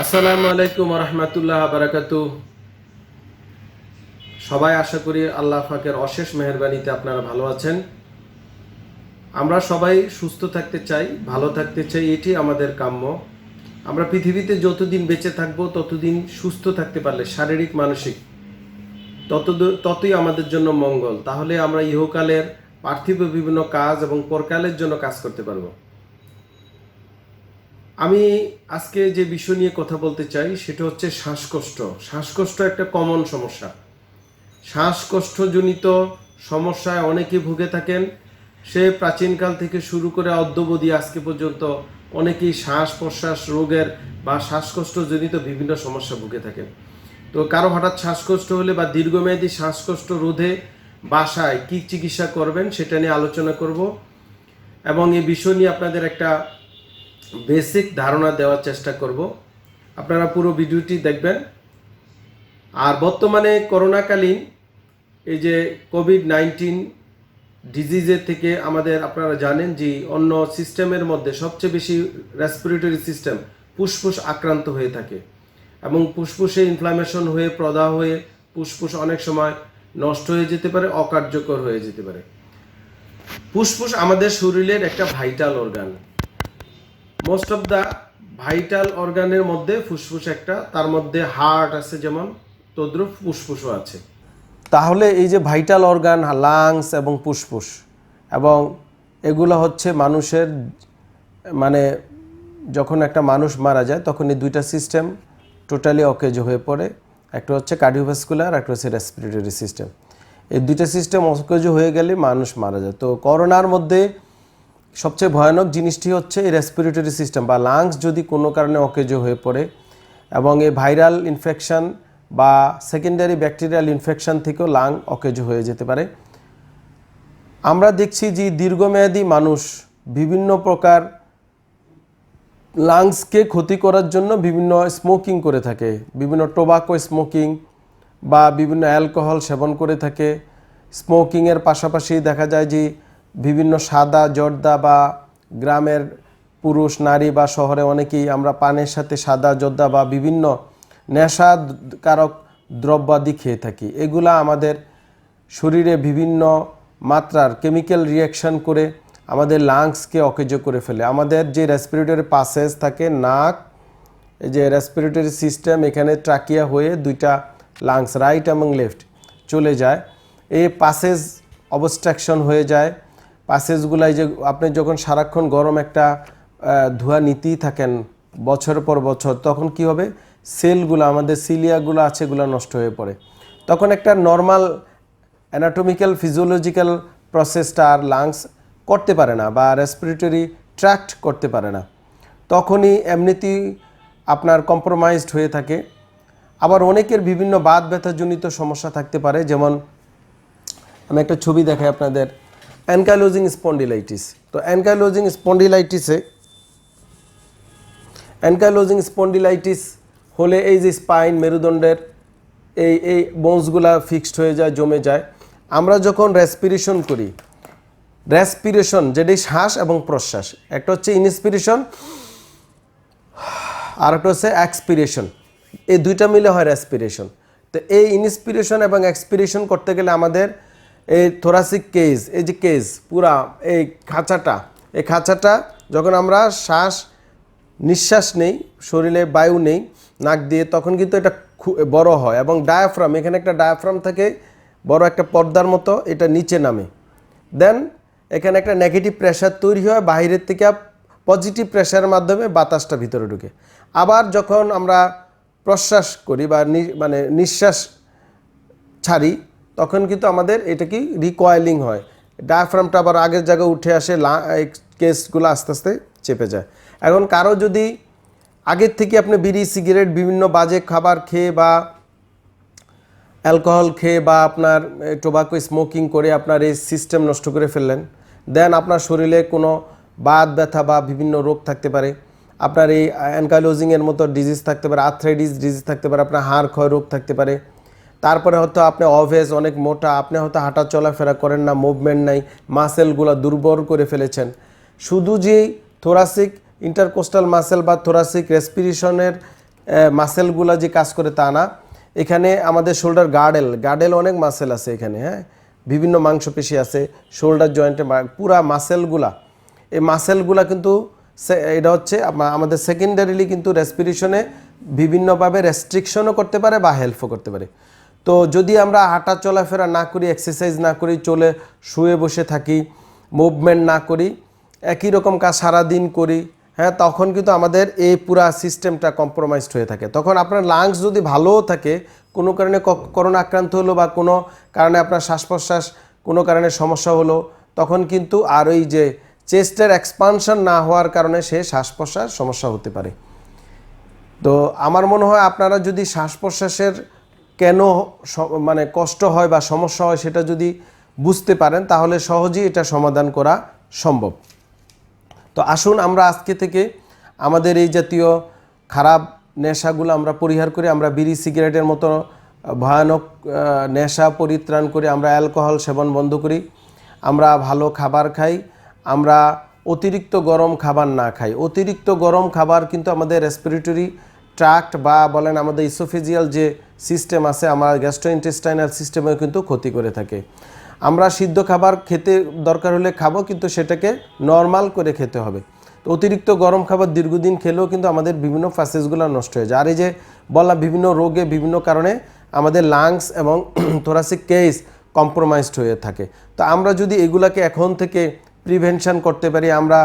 আসসালামু আলাইকুম রহমতুল্লাহ বারাকাতু সবাই আশা করি আল্লাহ ফাকের অশেষ মেহরবানিতে আপনারা ভালো আছেন। আমরা সবাই সুস্থ থাকতে চাই, ভালো থাকতে চাই, এটি আমাদের কাম্য। আমরা পৃথিবীতে যতদিন বেঁচে থাকব, ততদিন সুস্থ থাকতে পারলে, শারীরিক, মানসিক, তত ততই আমাদের জন্য মঙ্গল। তাহলে আমরা ইহকালের পার্থিব বিভিন্ন কাজ এবং পরকালের জন্য কাজ করতে পারব। আমি আজকে যে বিষয় নিয়ে কথা বলতে চাই, সেটা হচ্ছে শ্বাসকষ্ট। শ্বাসকষ্ট একটা কমন সমস্যা। শ্বাসকষ্টজনিত সমস্যায় অনেকে ভুগে থাকেন। সে প্রাচীনকাল থেকে শুরু করে অদ্যবধি আজকে পর্যন্ত অনেকেই শ্বাস প্রশ্বাস রোগের বা শ্বাসকষ্টজনিত বিভিন্ন সমস্যা ভুগে থাকেন। তো কারও হঠাৎ শ্বাসকষ্ট হলে বা দীর্ঘমেয়াদী শ্বাসকষ্ট রোধে বাসায় কি চিকিৎসা করবেন, সেটা নিয়ে আলোচনা করব। এবং এই বিষয় নিয়ে আপনাদের একটা বেসিক ধারণা দেওয়ার চেষ্টা করব। আপনারা পুরো ভিডিওটি দেখবেন। আর বর্তমানে করোনাকালীন এই যে কোভিড নাইন্টিন ডিজিজের থেকে আমাদের আপনারা জানেন যে অন্য সিস্টেমের মধ্যে সবচেয়ে বেশি রেসপিরেটরি সিস্টেম ফুসফুস আক্রান্ত হয়ে থাকে। এবং ফুসফুসে ইনফ্লামেশন হয়ে, প্রদাহ হয়ে ফুসফুস অনেক সময় নষ্ট হয়ে যেতে পারে, অকার্যকর হয়ে যেতে পারে। ফুসফুস আমাদের শরীরের একটা vital organ most of the vital অর্গানের মধ্যে ফুসফুস একটা, তার মধ্যে হার্ট আছে যেমন, তদ্রুপ ফুসফুসও আছে। তাহলে এই যে ভাইটাল অর্গান লাংস এবং ফুসফুস, এবং এগুলো হচ্ছে মানুষের মানে যখন একটা মানুষ মারা যায়, তখন এই দুইটা সিস্টেম টোটালি অকেজ হয়ে পড়ে। একটা হচ্ছে কার্ডিওভাস্কুলার একটা হচ্ছে রেসপিরেটরি সিস্টেম এই দুইটা সিস্টেম অকেজ হয়ে গেলে মানুষ মারা যায়। তো করোনার মধ্যে সবচেয়ে ভয়ানক জিনিসটি হচ্ছে এই রেসপিরেটরি সিস্টেম বা লাংস যদি কোনো কারণে অকেজো হয়ে পড়ে এবং এই ভাইরাল ইনফেকশন বা সেকেন্ডারি ব্যাকটেরিয়াল ইনফেকশন থেকেও লাং অকেজো হয়ে যেতে পারে। আমরা দেখছি যে দীর্ঘমেয়াদী মানুষ বিভিন্ন প্রকার লাংসকে ক্ষতি করার জন্য বিভিন্ন স্মোকিং করে থাকে, বিভিন্ন টোবাকো স্মোকিং বা বিভিন্ন অ্যালকোহল সেবন করে থাকে। স্মোকিংয়ের পাশাপাশি দেখা যায় যে বিভিন্ন সাদা, জর্দা বা গ্রামের পুরুষ, নারী বা শহরে অনেকেই আমরা পানের সাথে সাদা, জর্দা বা বিভিন্ন নেশাকারক দ্রব্যাদি খেয়ে থাকি। এগুলা আমাদের শরীরে বিভিন্ন মাত্রার কেমিক্যাল রিয়াকশন করে আমাদের লাংসকে অকেজ করে ফেলে। আমাদের যে রেসপিরেটরি পাসেজ থাকে, নাক, এই যে রেসপিরেটরি সিস্টেম এখানে ট্রাকিয়া হয়ে দুইটা লাংস রাইট এবং লেফট চলে যায়। এই পাসেজ অবস্ট্রাকশন হয়ে যায়। পাসেজগুলাই যে আপনি যখন সারাক্ষণ গরম একটা ধোঁয়া নিতেই থাকেন বছর পর বছর, তখন কি হবে? সেলগুলো, আমাদের সিলিয়াগুলো আছে, এগুলো নষ্ট হয়ে পড়ে। তখন একটা নর্মাল অ্যানাটমিক্যাল ফিজিওলজিক্যাল প্রসেসটা আর লাংস করতে পারে না বা রেসপিরেটরি ট্র্যাক্ট করতে পারে না। তখনই এমনিতেই আপনার কম্প্রোমাইজড হয়ে থাকে। আবার অনেকের বিভিন্ন বাত ব্যথাজনিত সমস্যা থাকতে পারে, যেমন আমি একটা ছবি দেখাই আপনাদের। Ankylosing spondylitis. তো অ্যানকালোজিং স্পন্ডিলাইটিসে অ্যানকালোজিং স্পন্ডিলাইটিস হলে এই যে স্পাইন, মেরুদণ্ডের এই এই বোনসগুলা ফিক্সড হয়ে যায়, জমে যায়। আমরা যখন রেসপিরেশন করি রেসপিরেশন যেটি শ্বাস এবং প্রশ্বাস, একটা হচ্ছে ইনস্পিরেশন আর একটা হচ্ছে এক্সপিরেশন এই দুইটা মিলে হয় রেসপিরেশন তো এই ইনস্পিরেশন এবং এক্সপিরেশন করতে গেলে আমাদের এই থোরাসিক কেজ এই যে কেজ পুরা এই খাঁচাটা এই খাঁচাটা যখন আমরা শ্বাস নিঃশ্বাস নেই, শরীরে বায়ু নেই, নাক দিয়ে, তখন কিন্তু এটা বড় হয় এবং ডায়াফ্রাম এখানে একটা ডায়াফ্রাম থাকে, বড় একটা পর্দার মতো, এটা নিচে নামে। দেন এখানে একটা নেগেটিভ প্রেশার তৈরি হয় বাইরের থেকে পজিটিভ প্রেশারের মাধ্যমে বাতাসটা ভিতরে ঢুকে। আবার যখন আমরা প্রশ্বাস করি বা মানে নিঃশ্বাস ছাড়ি তখন কিন্তু আমাদের এটা কি রিকয়েলিং হয়। ডায়াফ্রামটা আবার আগের জায়গায় উঠে আসে কেসগুলো আস্তে আস্তে চেপে যায়। এখন কারও যদি আগের থেকে আপনি বিড়ি, সিগারেট, বিভিন্ন বাজে খাবার খেয়ে বা অ্যালকোহল খেয়ে বা আপনার টোবাকো স্মোকিং করে আপনার এই সিস্টেম নষ্ট করে ফেললেন, দেন আপনার শরীরে কোনো বাত ব্যথা বা বিভিন্ন রোগ থাকতে পারে, আপনার এই অ্যানকালোজিংয়ের মতো ডিজিজ থাকতে পারে আর্থ্রাইটিস ডিজিজ থাকতে পারে, আপনার হাড় ক্ষয় রোগ থাকতে পারে তারপরে হয়তো আপনি অভেজ অনেক মোটা, আপনি হয়তো হাঁটা চলাফেরা করেন না মুভমেন্ট নাই মাসেলগুলো দুর্বল করে ফেলেছেন। শুধু যে থোরাসিক ইন্টারকোস্টাল মাসেল বা থোরাসিক রেসপিরেশনের মাসেলগুলো যে কাজ করে তা না। এখানে আমাদের শোল্ডার গার্ডেল গার্ডেল অনেক মাসেল আছে এখানে হ্যাঁ? বিভিন্ন মাংসপেশি আছে শোল্ডার জয়েন্টে পুরা মাসেলগুলা এই মাসেলগুলা কিন্তু এটা হচ্ছে আমাদের সেকেন্ডারিলি কিন্তু রেসপিরেশনে বিভিন্নভাবে রেস্ট্রিকশনও করতে পারে বা হেল্পও করতে পারে। তো যদি আমরা হাঁটা চলাফেরা না করি এক্সারসাইজ না করি, চলে শুয়ে বসে থাকি মুভমেন্ট না করি, একই রকম কাজ সারাদিন করি হ্যাঁ তখন কিন্তু আমাদের এই পুরা সিস্টেমটা কম্প্রোমাইজড হয়ে থাকে। তখন আপনার লাংস যদি ভালোও থাকে, কোনো কারণে করোনা আক্রান্ত হলো বা কোনো কারণে আপনার শ্বাস প্রশ্বাস কোনো কারণে সমস্যা হলো, তখন কিন্তু আর ওই যে চেস্টের এক্সপানশন না হওয়ার কারণে সে শ্বাস প্রশ্বাস সমস্যা হতে পারে। তো আমার মনে হয় আপনারা যদি শ্বাস প্রশ্বাসের কেন মানে কষ্ট হয় বা সমস্যা হয় সেটা যদি বুঝতে পারেন, তাহলে সহজেই এটা সমাধান করা সম্ভব। তো আসুন আমরা আজকে থেকে আমাদের এই জাতীয় খারাপ নেশাগুলো আমরা পরিহার করে, আমরা বিড়ি, সিগারেটের মতো ভয়ানক নেশা পরিত্রাণ করে আমরা অ্যালকোহল সেবন বন্ধ করি। আমরা ভালো খাবার খাই, আমরা অতিরিক্ত গরম খাবার না খাই। অতিরিক্ত গরম খাবার কিন্তু আমাদের রেসপিরেটরি ট্রাক্ট বা বলেন আমাদের ইসোফেজিয়াল যে সিস্টেম আছে, আমার গ্যাস্ট্রোইন্টেস্টাইনাল সিস্টেমেও কিন্তু ক্ষতি করে থাকে। আমরা সিদ্ধ খাবার খেতে দরকার হলে খাব, কিন্তু সেটাকে নর্মাল করে খেতে হবে। তো অতিরিক্ত গরম খাবার দীর্ঘদিন খেলেও কিন্তু আমাদের বিভিন্ন ফ্যাসেসগুলো নষ্ট হয়ে যায়। আর এই যে বললাম, বিভিন্ন রোগে বিভিন্ন কারণে আমাদের লাংস এবং থোরাসিক কেস কম্প্রোমাইজড হয়ে থাকে। তো আমরা যদি এগুলাকে এখন থেকে প্রিভেনশন করতে পারি, আমরা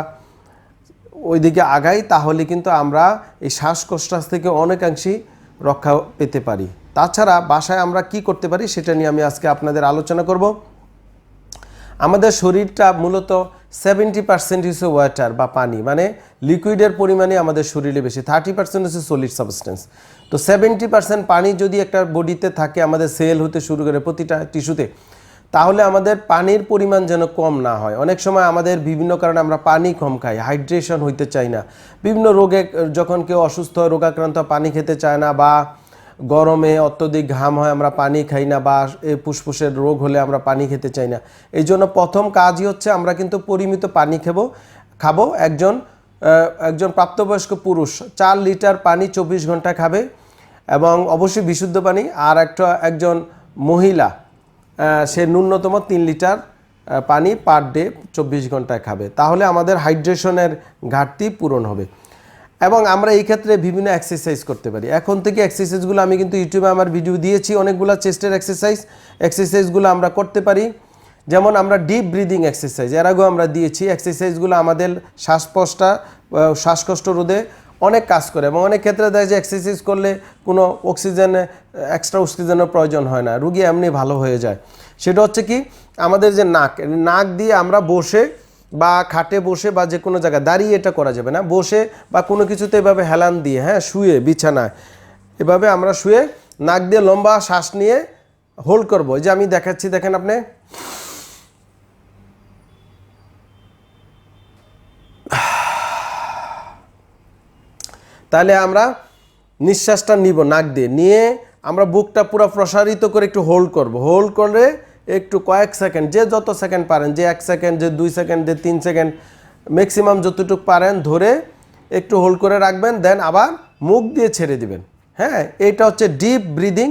ওইদিকে আগাই, তাহলে কিন্তু আমরা এই শ্বাসকষ্ট থেকে অনেকাংশেই রক্ষা পেতে পারি। তাছাড়া বাসায় আমরা কি করতে পারি সেটা নিয়ে আমি আজকে আপনাদের আলোচনা করব। আমাদের শরীরটা মূলত সেভেন্টি পার্সেন্ট হচ্ছে ওয়াটার বা পানি মানে লিকুইডের পরিমাণে আমাদের শরীরে বেশি। থার্টি পার্সেন্ট হচ্ছে সলিড সাবস্টেন্স তো সেভেন্টি পার্সেন্ট পানি যদি একটা বডিতে থাকে, আমাদের সেল হতে শুরু করে প্রতিটা টিস্যুতে তাহলে আমাদের পানির পরিমাণ যেন কম না হয়। অনেক সময় আমাদের বিভিন্ন কারণে আমরা পানি কম খাই হাইড্রেশন হইতে চাই না। বিভিন্ন রোগে যখন কেউ অসুস্থ হয়, রোগাক্রান্ত পানি খেতে চায় না বা গরমে অত্যধিক ঘাম হয়, আমরা পানি খাই না বা এই ফুসফুসের রোগ হলে আমরা পানি খেতে চাই না। এই জন্য প্রথম কাজই হচ্ছে আমরা কিন্তু পরিমিত পানি খাব খাব। একজন একজন প্রাপ্তবয়স্ক পুরুষ চার লিটার পানি চব্বিশ ঘণ্টা খাবে এবং অবশ্যই বিশুদ্ধ পানি। আর একটা, একজন মহিলা সে ন্যূনতম তিন লিটার পানি পার ডে চব্বিশ ঘন্টায় খাবে। তাহলে আমাদের হাইড্রেশনের ঘাটতি পূরণ হবে। এবং আমরা এই ক্ষেত্রে বিভিন্ন এক্সারসাইজ করতে পারি। এখন থেকে এক্সারসাইজগুলো আমি কিন্তু ইউটিউবে আমার ভিডিও দিয়েছি অনেকগুলো চেস্টের এক্সারসাইজ এক্সারসাইজগুলো আমরা করতে পারি। যেমন আমরা ডিপ ব্রিদিং এক্সারসাইজ এর আগেও আমরা দিয়েছি। এক্সারসাইজগুলো আমাদের শ্বাসকষ্টা আহ, শ্বাসকষ্ট রোধে অনেক কাজ করে এবং অনেক ক্ষেত্রে দেখা যায় এক্সারসাইজ করলে কোনো অক্সিজেনে এক্সট্রা অক্সিজেনের প্রয়োজন হয় না, রুগী এমনি ভালো হয়ে যায়। সেটা হচ্ছে কি, আমাদের যে নাক নাক দিয়ে আমরা বসে বা খাটে বসে বা যে কোনো জায়গায় দাঁড়িয়ে এটা করা যাবে না। বসে বা কোনো কিছুতে এভাবে হেলান দিয়ে হ্যাঁ শুয়ে বিছানায়, এভাবে আমরা শুয়ে নাক দিয়ে লম্বা শ্বাস নিয়ে হোল্ড করব। যে আমি দেখাচ্ছি, দেখেন আপনি। তাহলে আমরা নিঃশ্বাসটা নিব নাক দিয়ে। নিয়ে আমরা বুকটা পুরো প্রসারিত করে একটু হোল্ড করব। হোল্ড করে একটু কয়েক সেকেন্ড, যে যত সেকেন্ড পারেন, যে এক সেকেন্ড, যে দুই সেকেন্ড, যে তিন সেকেন্ড ম্যাক্সিমাম যতটুকু পারেন ধরে একটু হোল্ড করে রাখবেন দেন আবার মুখ দিয়ে ছেড়ে দিবেন। হ্যাঁ এটা হচ্ছে ডিপ ব্রিদিং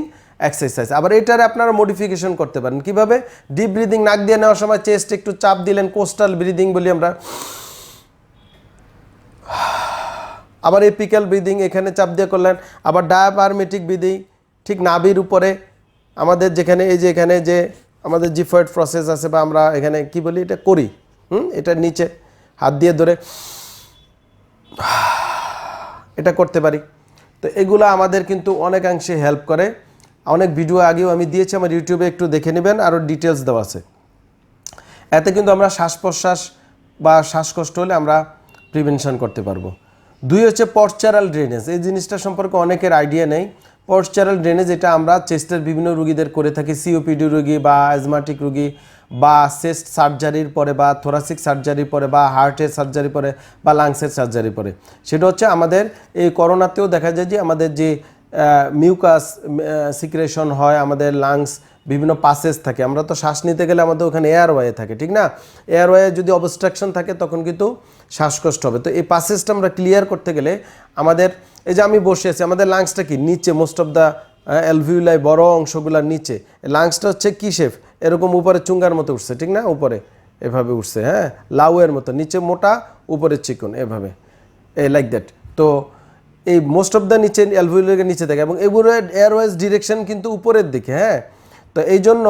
এক্সারসাইজ আবার এটারে আপনারা মডিফিকেশন করতে পারেন। কীভাবে? ডিপ ব্রিদিং নাক দিয়ে নেওয়ার সময় চেস্ট একটু চাপ দিলেন কোস্টাল ব্রিদিং বলি আমরা। আবার এপিক্যাল ব্রিদিং এখানে চাপ দিয়ে করলেন, আবার ডায়াপারমেটিক ব্রিদিং ঠিক নাভির উপরে, আমাদের যেখানে, এই যে এখানে যে আমাদের জিফয়েড প্রসেস আছে বা আমরা এখানে কি বলি, এটা করি, হুম এটার নিচে হাত দিয়ে ধরে, এটা করতে পারি। তো এগুলো আমাদের কিন্তু অনেকাংশে হেল্প করে। অনেক ভিডিও আগেও আমি দিয়েছি, আমার ইউটিউবে একটু দেখে নেবেন, আরও ডিটেলস দেওয়া আছে। এতে কিন্তু আমরা শ্বাস প্রশ্বাস বা শ্বাসকষ্ট হলে আমরা প্রিভেনশন করতে পারব। দুই হচ্ছে পশ্চারাল ড্রেনেজ এই জিনিসটা সম্পর্কে অনেকের আইডিয়া নেই। পশ্চারাল ড্রেনেজ এটা আমরা চেস্টের বিভিন্ন রুগীদের করে থাকি। সিওপিডি রুগী বা অ্যাজমাটিক রুগী বা চেস্ট সার্জারির পরে বা থোরাসিক সার্জারির পরে বা হার্টের সার্জারি পরে বা লাংসের সার্জারি পরে। সেটা হচ্ছে আমাদের এই করোনাতেও দেখা যায় যে আমাদের যে মিউকাস সিক্রেশন হয়, আমাদের লাংস বিভিন্ন পাসেস থাকে। আমরা তো শ্বাস নিতে গেলে আমাদের ওখানে এয়ারওয়ে থাকে, ঠিক না? এয়ারওয়ে যদি অবস্ট্রাকশন থাকে, তখন কিন্তু শ্বাসকষ্ট হবে। তো এই পাসেসটা আমরা ক্লিয়ার করতে গেলে আমাদের, এই যে আমি বসে আছি, আমাদের লাংসটা কি? নিচে মোস্ট অফ দ্য অ্যালভিউলাই বড় অংশগুলোর নিচে। লাংসটা হচ্ছে কি শেফ এরকম উপরে চুঙ্গার মতো উঠছে, ঠিক না? উপরে, এভাবে উঠছে হ্যাঁ? লাউয়ের মতো, নিচে মোটা, উপরে চিকন, এভাবে। এ লাইক দ্যাট তো এই মোস্ট অফ দ্য নিচে অ্যালভিউলের নিচে থাকে এবং এগুলো এয়ারওয়েজ ডিরেকশন কিন্তু উপরের দিকে হ্যাঁ? তো এই জন্য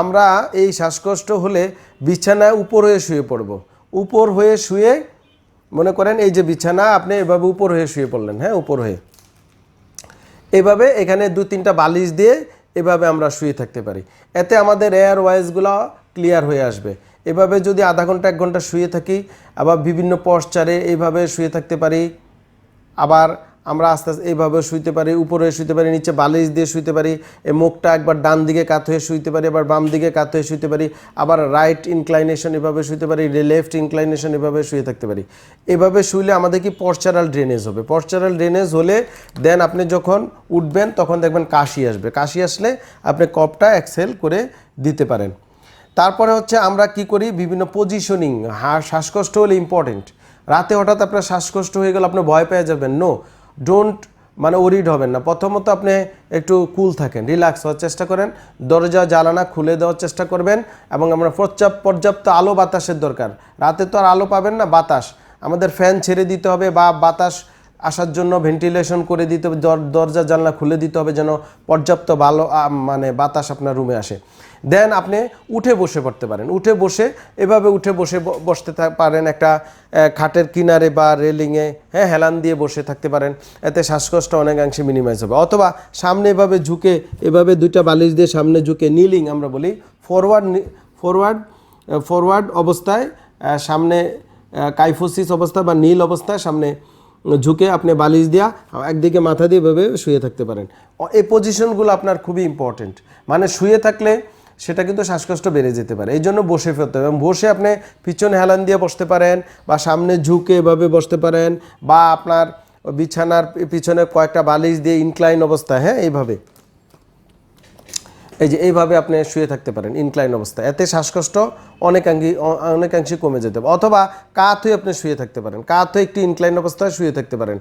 আমরা এই শ্বাসকষ্ট হলে বিছানায় উপর হয়ে শুয়ে পড়ব। উপর হয়ে শুয়ে মনে করেন এই যে বিছানা, আপনি এভাবে উপর হয়ে শুয়ে পড়লেন হ্যাঁ? উপর হয়ে। এভাবে এখানে দু তিনটা বালিশ দিয়ে এভাবে আমরা শুয়ে থাকতে পারি। এতে আমাদের এয়ার ওয়াইজগুলো ক্লিয়ার হয়ে আসবে। এভাবে যদি আধা ঘণ্টা, এক ঘণ্টা শুয়ে থাকি, আবার বিভিন্ন পশ্চারে এইভাবে শুয়ে থাকতে পারি, আবার আমরা আস্তে আস্তে এইভাবে শুইতে পারি, উপরে শুইতে পারি, নিচে বালিশ দিয়ে শুইতে পারি এই মুখটা একবার ডান দিকে কাত হয়ে শুইতে পারি, আবার বাম দিকে কাত হয়ে শুইতে পারি, আবার রাইট ইনক্লাইনেশন এভাবে শুইতে পারি লেফট ইনক্লাইনেশন এভাবে শুয়ে থাকতে পারি। এভাবে শুইলে আমাদের কি পশ্চারাল ড্রেনেজ হবে? পশ্চারাল ড্রেনেজ হলে দেন আপনি যখন উঠবেন তখন দেখবেন কাশি আসবে। কাশি আসলে আপনি কপটা এক্সেল করে দিতে পারেন। তারপরে হচ্ছে আমরা কি করি? বিভিন্ন পজিশনিং শ্বাসকষ্ট হলে ইম্পর্টেন্ট রাতে হঠাৎ আপনার শ্বাসকষ্ট হয়ে গেলে আপনি ভয় পেয়ে যাবেন নো ডোন্ট মানে ওরিড হবেন না। প্রথমত আপনি একটু কুল থাকেন রিল্যাক্স হওয়ার চেষ্টা করেন, দরজা জ্বালানা খুলে দেওয়ার চেষ্টা করবেন এবং আমরা পর্যাপ্ত পর্যাপ্ত আলো বাতাসের দরকার। রাতে তো আর আলো পাবেন না, বাতাস। আমাদের ফ্যান ছেড়ে দিতে হবে বা বাতাস আসার জন্য ভেন্টিলেশন করে দিতে হবে, দর- দরজা, জানলা খুলে দিতে হবে যেন পর্যাপ্ত ভালো মানে বাতাস আপনার রুমে আসে। দেন আপনি উঠে বসে পড়তে পারেন। উঠে বসে, এভাবে উঠে বসে বসতে পারেন একটা খাটের কিনারে বা রেলিংয়ে হ্যাঁ হেলান দিয়ে বসে থাকতে পারেন। এতে শ্বাসকষ্ট অনেকাংশে মিনিমাইজ হবে। অথবা সামনে এভাবে ঝুঁকে, এভাবে দুইটা বালিশ দিয়ে সামনে ঝুঁকে নিলিং আমরা বলি ফরওয়ার্ড ফরওয়ার্ড ফরওয়ার্ড অবস্থায় সামনে কাইফোসিস অবস্থা বা নীল অবস্থায় সামনে ঝুঁকে আপনি বালিশ দিয়া একদিকে মাথা দিয়ে এভাবে শুয়ে থাকতে পারেন। এই পজিশনগুলো আপনার খুবই ইম্পর্টেন্ট মানে শুয়ে থাকলে সেটা কিন্তু শ্বাসকষ্ট বেড়ে যেতে পারে। এই জন্য বসে ফেলতে হবে বসে আপনি পিছনে হেলান দিয়ে বসতে পারেন বা সামনে ঝুঁকে এভাবে বসতে পারেন বা আপনার বিছানার পিছনে কয়েকটা বালিশ দিয়ে ইনক্লাইন অবস্থায় হ্যাঁ এইভাবে। এই যে এইভাবে আপনি শুয়ে থাকতে পারেন ইনক্লাইন অবস্থায় এতে শ্বাসকষ্ট অনেকাংশি অ- অনেকাংশে কমে যেতে পারে। অথবা কাত হয়ে আপনি শুয়ে থাকতে পারেন। কাত হয়ে একটি ইনক্লাইন অবস্থায় শুয়ে থাকতে পারেন।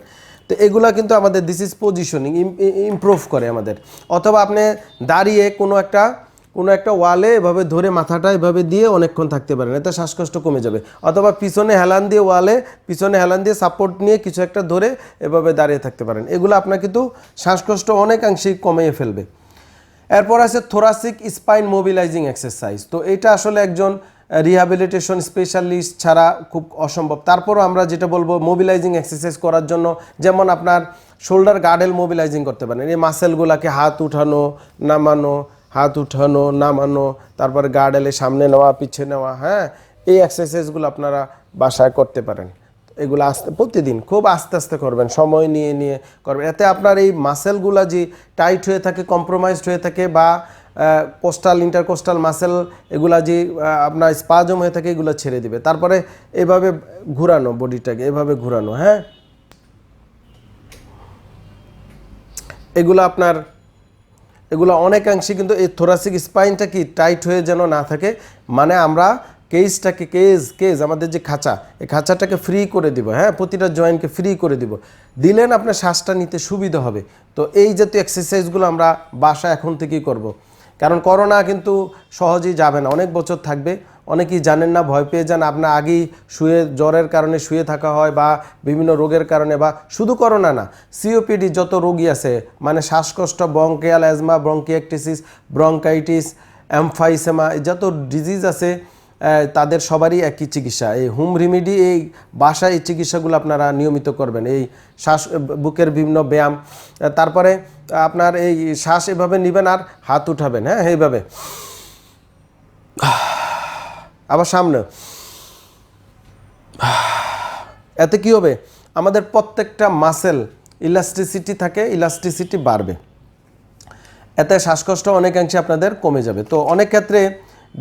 তো এগুলা কিন্তু আমাদের দিস ইজ পজিশনিং ইমপ্রুভ করে আমাদের। অথবা আপনি দাঁড়িয়ে কোনো একটা কোনো একটা ওয়ালে এভাবে ধরে মাথাটা এভাবে দিয়ে অনেকক্ষণ থাকতে পারেন এতে শ্বাসকষ্ট কমে যাবে। অথবা পিছনে হেলান দিয়ে ওয়ালে, পিছনে হেলান দিয়ে সাপোর্ট নিয়ে কিছু একটা ধরে এভাবে দাঁড়িয়ে থাকতে পারেন। এগুলো আপনার কিন্তু শ্বাসকষ্ট অনেকাংশেই কমিয়ে ফেলবে। এরপর আছে থোরাসিক স্পাইন মোবিলাইজিং এক্সারসাইজ তো এটা আসলে একজন রিহ্যাবিলিটেশন স্পেশালিস্ট ছাড়া খুব অসম্ভব। তারপরও আমরা যেটা বলব মোবিলাইজিং এক্সারসাইজ করার জন্য যেমন আপনার শোল্ডার গার্ডেল মোবিলাইজিং করতে পারেন। এই মাসেলগুলোকে হাত উঠানো, নামানো হাত উঠানো, নামানো, তারপর গার্ডেলে সামনে নেওয়া পিছিয়ে নেওয়া হ্যাঁ? এই এক্সারসাইজগুলো আপনারা বাসায় করতে পারেন। এগুলো আস্তে, প্রতিদিন খুব আস্তে আস্তে করবেন, সময় নিয়ে নিয়ে করবেন। এতে আপনার এই মাসেলগুলো যে টাইট হয়ে থাকে কম্প্রোমাইজড হয়ে থাকে বা কোস্টাল ইন্টারকোস্টাল মাসেল এগুলা যে আপনার স্পাজম হয়ে থাকে, এগুলো ছেড়ে দিবে। তারপরে এভাবে ঘুরানো বডিটাকে এভাবে ঘুরানো হ্যাঁ? এগুলো আপনার এগুলো অনেকাংশে কিন্তু এই থোরাসিক স্পাইনটা কি টাইট হয়ে যেন না থাকে? মানে আমরা কেজটাকে কেজ কেজ আমাদের যে খাঁচা, এই খাঁচাটাকে ফ্রি করে দিব হ্যাঁ? প্রতিটা জয়েন্টকে ফ্রি করে দিব। দিলেন আপনার শ্বাসটা নিতে সুবিধা হবে। তো এই জাতীয় এক্সারসাইজগুলো আমরা বাসা এখন থেকেই করব। কারণ করোনা কিন্তু সহজেই যাবে না, অনেক বছর থাকবে। অনেকেই জানেন না, ভয় পেয়ে যান। আপনার আগেই শুয়ে, জ্বরের কারণে শুয়ে থাকা হয় বা বিভিন্ন রোগের কারণে বা শুধু করোনা না সিওপিডি যত রোগী আছে মানে শ্বাসকষ্ট bronchial asthma bronchiectasis bronchitis emphysema যত ডিজিজ আছে তাদের সবারই একই চিকিৎসা। এই হোম রেমিডি, এই বাসায় এই চিকিৎসাগুলো আপনারা নিয়মিত করবেন। এই শ্বাস বুকের বিভিন্ন ব্যায়াম তারপরে আপনার এই শ্বাস এভাবে নেবেন আর হাত উঠাবেন হ্যাঁ এইভাবে। আবার সামনে। এতে কি হবে? আমাদের প্রত্যেকটা মাসেল ইলাস্টিসিটি থাকে ইলাস্টিসিটি বাড়বে। এতে শ্বাসকষ্ট অনেকাংশে আপনাদের কমে যাবে। তো অনেক ক্ষেত্রে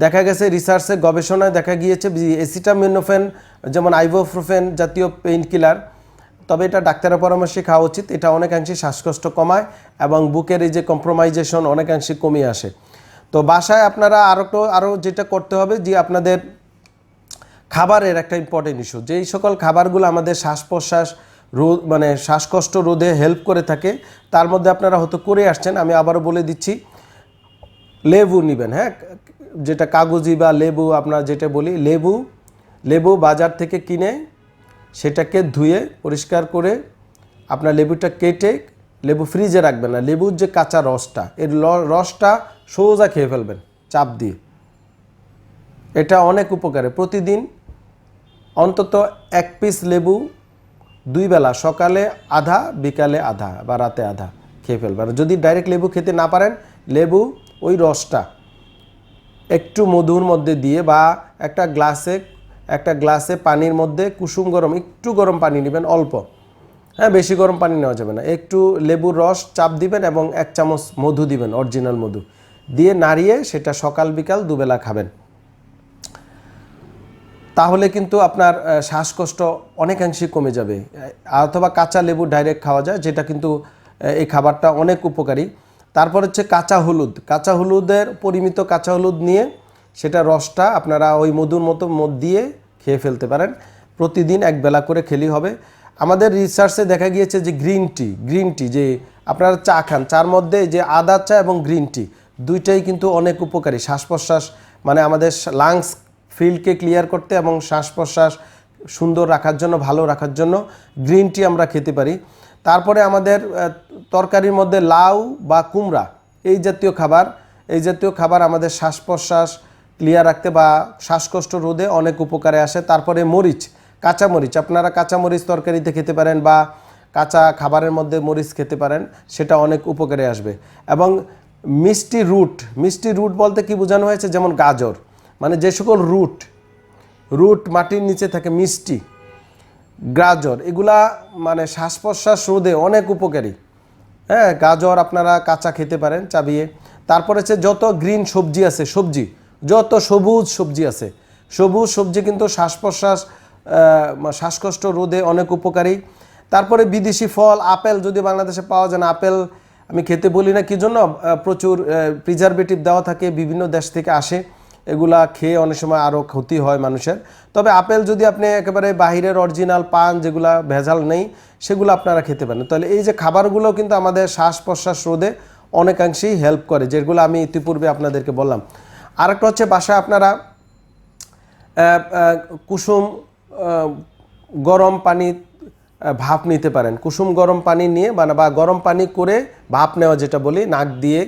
দেখা গেছে রিসার্চে গবেষণায় দেখা গিয়েছে এসিটামিনোফেন যেমন আইভোফ্রোফেন জাতীয় পেইন কিলার তবে এটা ডাক্তারের পরামর্শে খাওয়া উচিত। এটা অনেকাংশে শ্বাসকষ্ট কমায় এবং বুকের এই যে কম্প্রোমাইজেশন অনেকাংশে কমিয়ে আসে। তো বাসায় আপনারা আরও একটু আরও যেটা করতে হবে যে আপনাদের খাবারের একটা ইম্পর্টেন্ট ইস্যু যেই সকল খাবারগুলো আমাদের শ্বাস প্রশ্বাস রোধ মানে শ্বাসকষ্ট রোধে হেল্প করে থাকে, তার মধ্যে আপনারা হয়তো করে আসছেন, আমি আবারও বলে দিচ্ছি, লেবু নেবেন হ্যাঁ? যেটা কাগজি বা লেবু আপনার যেটা বলি, লেবু লেবু বাজার থেকে কিনে সেটাকে ধুয়ে পরিষ্কার করে আপনার লেবুটা কেটে লেবু ফ্রিজে রাখবেন না। লেবুর যে কাঁচা রসটা, এর রসটা সোজা খেয়ে ফেলবেন, চাপ দিয়ে। এটা অনেক উপকারে। প্রতিদিন অন্তত এক পিস লেবু দুই বেলা, সকালে আধা, বিকালে আধা বা রাতে আধা খেয়ে ফেলবেন। যদি ডাইরেক্ট লেবু খেতে না পারেন, লেবু ওই রসটা একটু মধুর মধ্যে দিয়ে বা একটা গ্লাসে একটা গ্লাসে পানির মধ্যে কুসুম গরম, একটু গরম পানি নেবেন অল্প। হ্যাঁ বেশি গরম পানি নেওয়া যাবে না। একটু লেবুর রস, চাপ দিবেন এবং এক চামচ মধু দিবেন, অরিজিনাল মধু। দিয়ে নাড়িয়ে সেটা সকাল বিকাল দুবেলা খাবেন। তাহলে কিন্তু আপনার শ্বাসকষ্ট অনেকাংশে কমে যাবে। অথবা কাঁচা লেবু ডাইরেক্ট খাওয়া যায়, যেটা কিন্তু এই খাবারটা অনেক উপকারী। তারপর হচ্ছে কাঁচা হলুদ। কাঁচা হলুদের পরিমিত কাঁচা হলুদ নিয়ে সেটা রসটা আপনারা ওই মধুর মতো মদ দিয়ে খেয়ে ফেলতে পারেন। প্রতিদিন এক বেলা করে খেলেই হবে। আমাদের রিসার্চে দেখা গিয়েছে যে গ্রিন টি গ্রিন টি যে আপনারা চা খান, চার মধ্যে যে আদা চা এবং গ্রিন টি দুইটাই কিন্তু অনেক উপকারী। শ্বাস প্রশ্বাস মানে আমাদের লাংস ফিল্ডকে ক্লিয়ার করতে এবং শ্বাস প্রশ্বাস সুন্দর রাখার জন্য, ভালো রাখার জন্য গ্রিন টি আমরা খেতে পারি। তারপরে আমাদের তরকারির মধ্যে লাউ বা কুমড়া, এই জাতীয় খাবার, এই জাতীয় খাবার আমাদের শ্বাস প্রশ্বাস ক্লিয়ার রাখতে বা শ্বাসকষ্ট রোধে অনেক উপকারে আসে। তারপরে মরিচ কাঁচা মরিচ আপনারা কাঁচামরিচ তরকারিতে খেতে পারেন বা কাঁচা খাবারের মধ্যে মরিচ খেতে পারেন, সেটা অনেক উপকারে আসবে। এবং মিষ্টি রুট মিষ্টি রুট বলতে কি বোঝানো হয়েছে? যেমন গাজর মানে যে সকল রুট রুট মাটির নিচে থাকে মিষ্টি, গাজর, এগুলা মানে শ্বাস প্রশ্বাস রোধে অনেক উপকারী। হ্যাঁ গাজর আপনারা কাঁচা খেতে পারেন চাবিয়ে। তারপরে হচ্ছে যত গ্রিন সবজি আছে, সবজি, যত সবুজ সবজি আছে, সবুজ সবজি কিন্তু শ্বাস প্রশ্বাস শ্বাসকষ্ট রোধে অনেক উপকারী। তারপরে বিদেশি ফল, আপেল যদি বাংলাদেশে পাওয়া যায় না, আপেল আমি খেতে বলি না, কি জন্য? প্রচুর প্রিজারভেটিভ দেওয়া থাকে, বিভিন্ন দেশ থেকে আসে। এগুলা খেয়ে অনেক সময় আরও ক্ষতি হয় মানুষের। তবে আপেল যদি আপনি একেবারে বাহিরের অরিজিনাল পান, যেগুলা ভেজাল নেই, সেগুলো আপনারা খেতে পারেন। তাহলে এই যে খাবারগুলো কিন্তু আমাদের শ্বাস প্রশ্বাস রোধে অনেকাংশেই হেল্প করে, যেগুলো আমি ইতিপূর্বে আপনাদেরকে বললাম। আরেকটা হচ্ছে বাসায় আপনারা কুসুম গরম পানি ভাপ নিতে পারেন। কুসুম গরম পানি নিয়ে মানে বা গরম পানি করে ভাপ নেওয়া যেটা বলি নাক দিয়ে।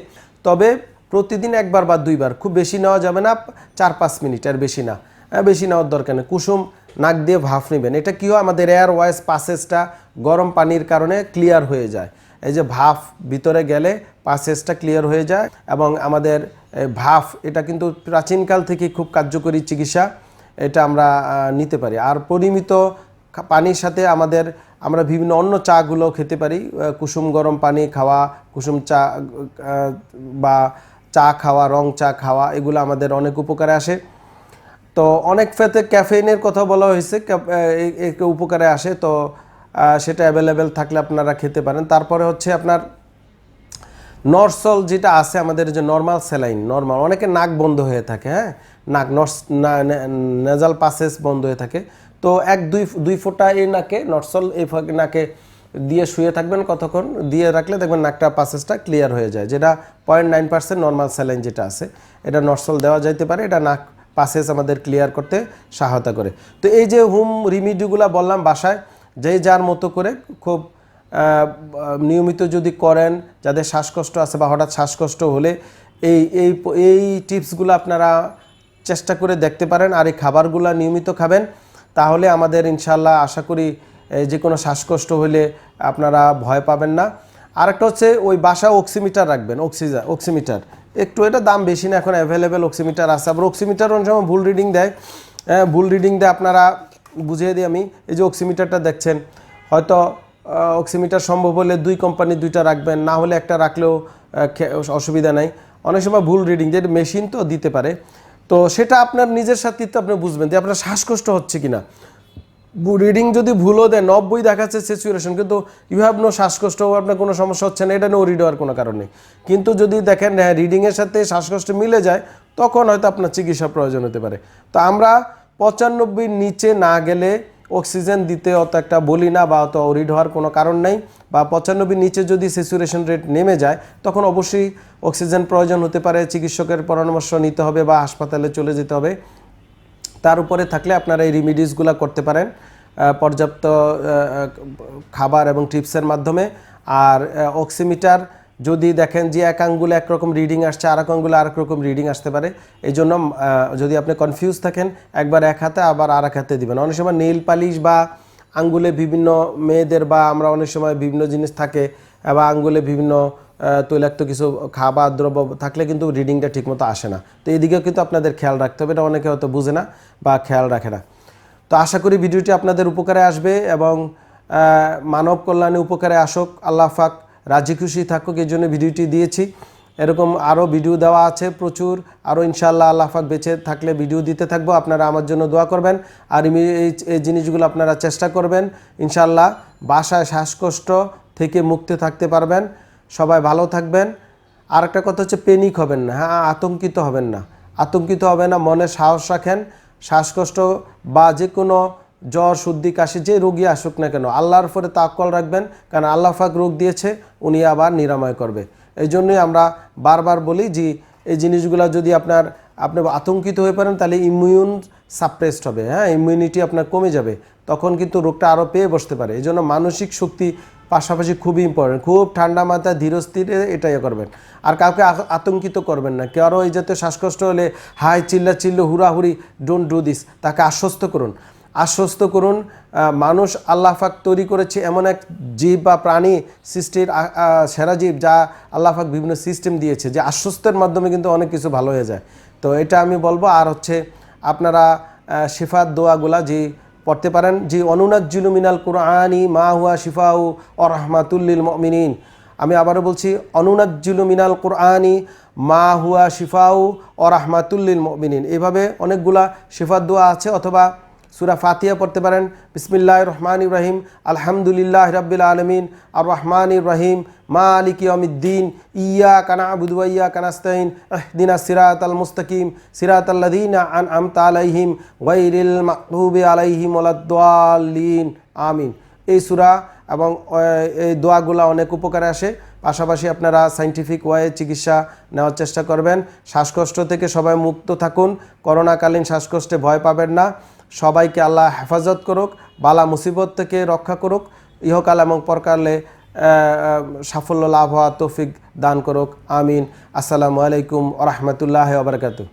তবে প্রতিদিন একবার বা দুইবার খুব বেশি নেওয়া যাবে না চার পাঁচ মিনিট আর বেশি না। হ্যাঁ, বেশি নেওয়ার দরকার নেই। কুসুম নাক দিয়ে ভাপ নেবেন। এটা কী হয়? আমাদের এয়ার ওয়াইস পাসেজটা গরম পানির কারণে ক্লিয়ার হয়ে যায়। এই যে ভাফ ভিতরে গেলে পাসেজটা ক্লিয়ার হয়ে যায় এবং আমাদের ভাফ এটা কিন্তু প্রাচীনকাল থেকে খুব কার্যকরী চিকিৎসা। এটা আমরা নিতে পারি। আর পরিমিত পানির সাথে আমাদের, আমরা বিভিন্ন অন্য চাগুলো খেতে পারি। কুসুম গরম পানি খাওয়া, কুসুম চা বা চা খাওয়া, রং চা খাওয়া, এগুলো আমাদের অনেক উপকারে আসে। তো অনেক ফেতে ক্যাফেইনের কথা বলা হয়েছে উপকারে আসে। তো সেটা অ্যাভেলেবেল থাকলে আপনারা খেতে পারেন। তারপরে হচ্ছে আপনার নরসল যেটা আছে, আমাদের যে নর্মাল স্যালাইন নর্মাল অনেকে নাক বন্ধ হয়ে থাকে হ্যাঁ? নাক নর্স নেজাল পাসেস বন্ধ হয়ে থাকে। তো এক, দুই দুই ফোঁটা এই নাকে নরসল এই নাকে দিয়ে শুয়ে থাকবেন কতক্ষণ? দিয়ে রাখলে দেখবেন নাকটা পাসেসটা ক্লিয়ার হয়ে যায়, যেটা point nine percent normal saline যেটা আছে। এটা নরসল দেওয়া যাইতে পারে, এটা নাক পাসেস আমাদের ক্লিয়ার করতে সহায়তা করে। তো এই যে হোম রিমিডিগুলো বললাম বাসায়, যে যার মতো করে খুব নিয়মিত যদি করেন, যাদের শ্বাসকষ্ট আছে বা হঠাৎ শ্বাসকষ্ট হলে, এই এই এই টিপসগুলো আপনারা চেষ্টা করে দেখতে পারেন আর এই খাবারগুলো নিয়মিত খাবেন, তাহলে আমাদের ইনশাল্লাহ আশা করি যে কোনো শ্বাসকষ্ট হলে আপনারা ভয় পাবেন না। আরেকটা হচ্ছে ওই বাসা অক্সিমিটার রাখবেন অক্সিজেন অক্সিমিটার। একটু এটা দাম বেশি না, এখন অ্যাভেলেবেল অক্সিমিটার আছে, আবার অক্সিমিটার অনেক সময় ভুল রিডিং দেয়। ভুল রিডিং দেয় আপনারা, বুঝিয়ে দিই আমি, এই যে অক্সিমিটারটা দেখছেন, হয়তো অক্সিমিটার সম্ভব হলে দুই কোম্পানি দুইটা রাখবেন, না হলে একটা রাখলেও অসুবিধা নাই। অনেক সময় ভুল রিডিং যে মেশিন তো দিতে পারে তো সেটা আপনার নিজের সাথে তো আপনি বুঝবেন যে আপনার শ্বাসকষ্ট হচ্ছে কি না রিডিং যদি ভুলও দেয় নব্বই দেখাচ্ছে সিচুয়েশন কিন্তু ইউ হ্যাভ নো শ্বাসকষ্ট আপনার কোনো সমস্যা হচ্ছে না, এটা নো রিড হওয়ার কোনো কারণ কিন্তু যদি দেখেন হ্যাঁ রিডিংয়ের সাথে শ্বাসকষ্ট মিলে যায়, তখন হয়তো আপনার চিকিৎসা প্রয়োজন হতে পারে। তো আমরা পঁচানব্বই নিচে না গেলে অক্সিজেন দিতে অত একটা বলি না বা অত রিড হওয়ার কোনো কারণ নেই বা পঁচানব্বই নিচে যদি স্যাচুরেশন রেট নেমে যায়, তখন অবশ্যই অক্সিজেন প্রয়োজন হতে পারে, চিকিৎসকের পরামর্শ নিতে হবে বা হাসপাতালে চলে যেতে হবে। তার উপরে থাকলে আপনারা এই রিমিডিসগুলো করতে পারেন পর্যাপ্ত খাবার এবং টিপসের মাধ্যমে। আর অক্সিমিটার যদি দেখেন যে এক আঙ্গুলে একরকম রিডিং আসছে আর এক আঙ্গুলে আরেক রকম রিডিং আসতে পারে। এই জন্য যদি আপনি কনফিউজ থাকেন, একবার এক হাতে, আবার আর এক হাতে দিবেন। অনেক সময় নেইল পালিশ বা আঙ্গুলে বিভিন্ন মেয়েদের বা আমরা অনেক সময় বিভিন্ন জিনিস থাকে, বা আঙ্গুলে বিভিন্ন তৈলাক্ত কিছু খাবার, দ্রব্য থাকলে কিন্তু রিডিংটা ঠিকমতো আসে না। তো এদিকেও কিন্তু আপনাদের খেয়াল রাখতে হবে, এটা অনেকে হয়তো বুঝে না বা খেয়াল রাখে না। তো আশা করি ভিডিওটি আপনাদের উপকারে আসবে এবং মানব কল্যাণে উপকারে আসুক। আল্লাহ পাক রাজি খুশি থাকুক এই জন্য ভিডিওটি দিয়েছি। এরকম আরও ভিডিও দেওয়া আছে প্রচুর। আরও ইনশাআল্লাহ আল্লাহ পাক বেঁচে থাকলে ভিডিও দিতে থাকব। আপনারা আমার জন্য দোয়া করবেন। আর এই জিনিসগুলো আপনারা চেষ্টা করবেন। ইনশাআল্লাহ বাসায় শ্বাসকষ্ট থেকে মুক্তি থাকতে পারবেন। সবাই ভালো থাকবেন। আর একটা কথা হচ্ছে পেনিক হবেন না। হ্যাঁ আতঙ্কিত হবেন না। আতঙ্কিত হবে না, মনে সাহস রাখেন। শ্বাসকষ্ট বা যে কোনো জ্বর, সর্দি, কাশি, যে রোগী আসুক না কেন, আল্লাহর উপরে তাক্কল রাখবেন, কারণ আল্লাহ পাক রোগ দিয়েছে, উনি আবার নিরাময় করবে। এই জন্যই আমরা বারবার বলি যে, এই জিনিসগুলো যদি আপনার, আপনি আতঙ্কিত হয়ে পারেন তাহলে ইমিউন সাপ্রেসড হবে হ্যাঁ? ইমিউনিটি আপনার কমে যাবে, তখন কিন্তু রোগটা আরও পেয়ে বসতে পারে। এই জন্য মানসিক শক্তি পাশাপাশি খুবই ইম্পর্টেন্ট খুব ঠান্ডা মাথায় ধীরস্থিরে এটাই করবেন। আর কাউকে আতঙ্কিত করবেন না কারও এই জাতীয় শ্বাসকষ্ট হলে হাই চিল্লা চিল্লো হুড়াহুড়ি ডোন্ট ডু দিস তাকে আশ্বস্ত করুন। আশ্বস্ত করুন মানুষ আল্লাহ তৈরি করেছে এমন এক জীব বা প্রাণী সৃষ্টির সেরা জীব যা আল্লাহ বিভিন্ন সিস্টেম দিয়েছে যে আশ্বস্তের মাধ্যমে কিন্তু অনেক কিছু ভালো হয়ে যায়। তো এটা আমি বলব, আর হচ্ছে আপনারা শিফাত দোয়াগুলা যে পড়তে পারেন। যে অনুনাজ্জুলু মিনাল কুরআনি মা হুয়া শিফাউ ও রহমাতুল্লিল মমিনিন। আমি আবারও বলছি, অনুনাজ্জুলু মিনাল কুরআনি মা হুয়া শিফাউ ও রহমাতুল্লিল মমিনিন। এভাবে অনেকগুলা শিফাত দোয়া আছে অথবা সুরা ফাতিয়া পড়তে পারেন। বিসমিল্লাহ রহমান ইব্রাহিম আলহামদুলিল্লাহ রব্বিল আলমিন। আর রহমান ইব্রাহিম মা আলিক ইয়মিদ্দিন ইয়া কানা আবুদুয়াইয়া কানাস্তাইন দিনা সিরাত আল মুস্তাকিম। সিরাত আল্লাদিন আন আমতা আলাইহিম গৈরিল মাকলুবে আলাইহিম ওলাদ্দালিন আমিন। এই সুরা এবং এই দোয়াগুলা অনেক উপকারে আসে। পাশাপাশি আপনারা সাইন্টিফিক ওয়ে চিকিৎসা নেওয়ার চেষ্টা করবেন। শ্বাসকষ্ট থেকে সবাই মুক্ত থাকুন। করোনাকালীন শ্বাসকষ্টে ভয় পাবেন না। সবাইকে আল্লাহ হেফাজত করুক, বালা মুসিবত থেকে রক্ষা করুক, ইহকাল এবং পরকালে সাফল্য লাভ হওয়া তৌফিক দান করুক। আমিন। আসসালামু আলাইকুম ওরহমতুল্লাহ ওবরকাতু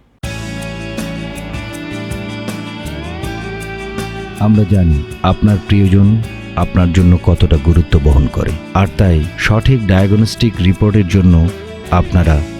আমরা জানি আপনার প্রিয়জন আপনার জন্য কতটা গুরুত্ব বহন করে, আর তাই সঠিক ডায়াগনস্টিক রিপোর্টের জন্য আপনারা